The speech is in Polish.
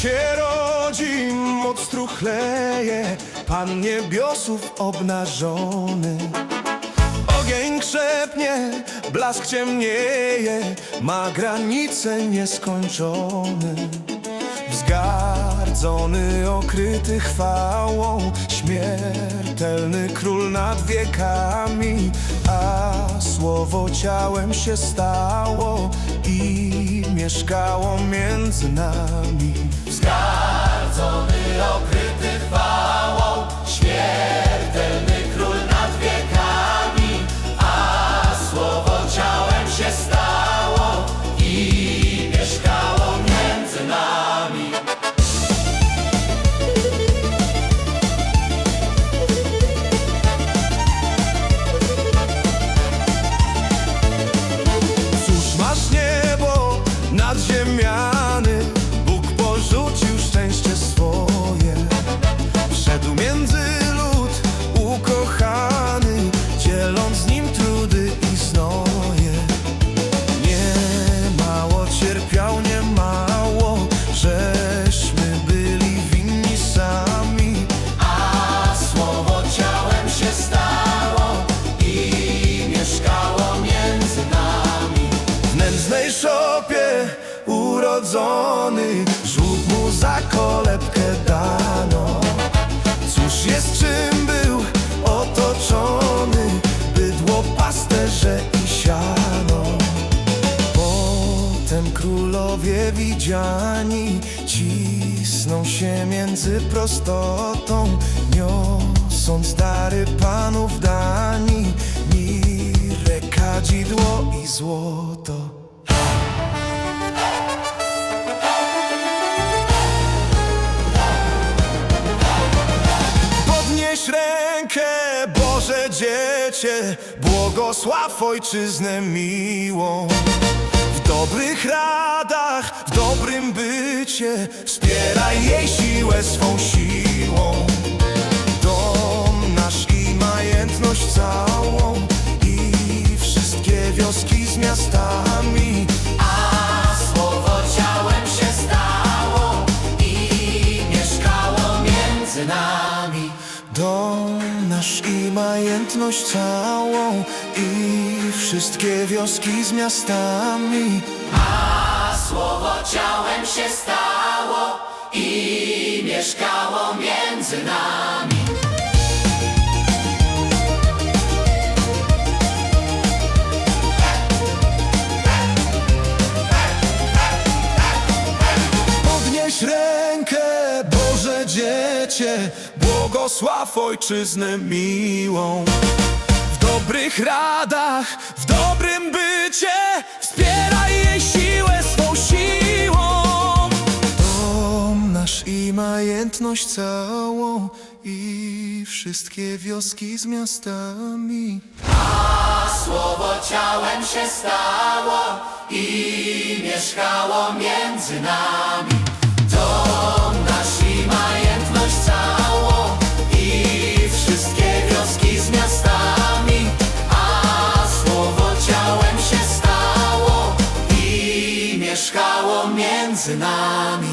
się rodzi, moc truchleje Pan niebiosów obnażony. Ogień krzepnie, blask ciemnieje Ma granice nieskończone. Wzgardzony, okryty chwałą, śmiertelny król nad wiekami, a słowo ciałem się stało i mieszkało między nami. Zgardzony, okryty chwałą, ziemiany Bóg porzucił szczęście swoje. Wszedł między urodzony Żłób mu za kolebkę dano. Cóż jest czym był otoczony? Bydło, pasterze i siano. Potem królowie widziani Cisną się między prostotą Niosąc dary panów dani Mirę, kadzidło i złoto Boże dziecię, błogosław ojczyznę miłą. W dobrych radach, w dobrym bycie, wspieraj jej siłę swą siłą. Dom nasz i majętność całą i wszystkie wioski z miastami. Dom nasz i majętność całą i wszystkie wioski z miastami. A słowo ciałem się stało i mieszkało między nami. Błogosław ojczyznę miłą. W dobrych radach, w dobrym bycie, wspieraj jej siłę swą siłą. Dom nasz i majętność całą i wszystkie wioski z miastami. A słowo ciałem się stało i mieszkało między nami. Nami.